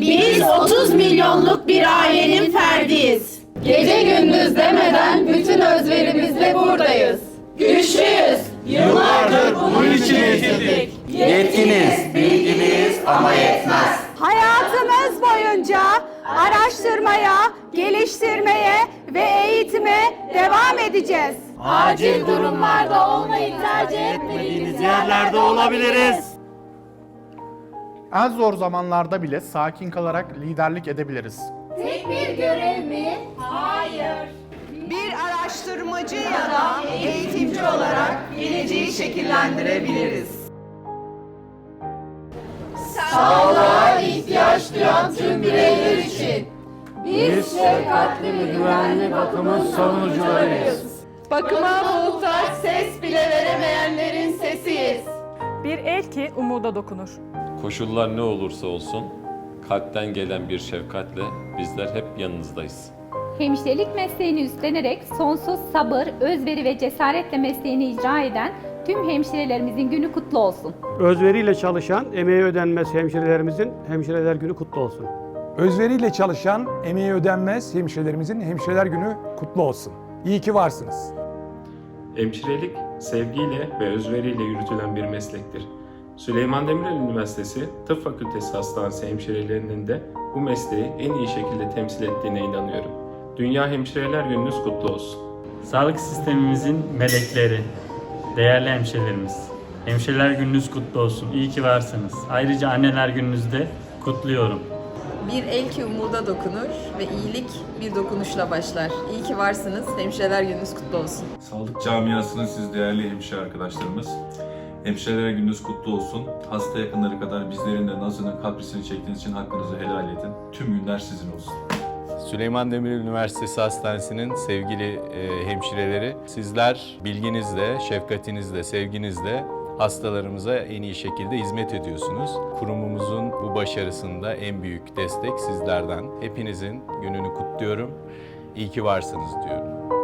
Biz 30 milyonluk bir ailenin ferdiyiz. Gece gündüz demeden bütün özverimizle buradayız. Güçlüyüz. Yıllardır bunun için eğitildik. Yetkiniz, bilginiz ama yetmez. Hayatımız boyunca araştırmaya, geliştirmeye ve eğitime devam edeceğiz. Acil durumlarda olmayı tercih etmediğimiz yerlerde olabiliriz. En zor zamanlarda bile sakin kalarak liderlik edebiliriz. Tek bir görev mi? Hayır. Bir araştırmacı ya da eğitimci olarak geleceği şekillendirebiliriz. Sağlığa ihtiyaç duyan tüm bireyler için biz şefkatli ve güvenli bakımın savunucularıyız. Bakıma muhtaç ses bile veremeyenlerin sesiyiz. Bir el ki umuda dokunur. Koşullar ne olursa olsun kalpten gelen bir şefkatle bizler hep yanınızdayız. Hemşirelik mesleğini üstlenerek sonsuz sabır, özveri ve cesaretle mesleğini icra eden tüm hemşirelerimizin günü kutlu olsun. Özveriyle çalışan, emeği ödenmez hemşirelerimizin hemşireler günü kutlu olsun. Özveriyle çalışan, emeği ödenmez hemşirelerimizin hemşireler günü kutlu olsun. İyi ki varsınız. Hemşirelik, sevgiyle ve özveriyle yürütülen bir meslektir. Süleyman Demirel Üniversitesi Tıp Fakültesi Hastanesi hemşirelerinin de bu mesleği en iyi şekilde temsil ettiğine inanıyorum. Dünya Hemşireler Gününüz kutlu olsun. Sağlık sistemimizin melekleri, değerli hemşirelerimiz. Hemşireler gününüz kutlu olsun. İyi ki varsınız. Ayrıca anneler gününüzde kutluyorum. Bir el ki umuda dokunur ve iyilik bir dokunuşla başlar. İyi ki varsınız. Hemşireler gününüz kutlu olsun. Sağlık camiasının siz değerli hemşire arkadaşlarımız. Hemşirelere gününüz kutlu olsun. Hasta yakınları kadar bizlerin de nazını, kaprisini çektiğiniz için hakkınızı helal edin. Tüm günler sizin olsun. Süleyman Demirel Üniversitesi Hastanesi'nin sevgili e, hemşireleri, sizler bilginizle, şefkatinizle, sevginizle hastalarımıza en iyi şekilde hizmet ediyorsunuz. Kurumumuzun bu başarısında en büyük destek sizlerden. Hepinizin gününü kutluyorum. İyi ki varsınız diyorum.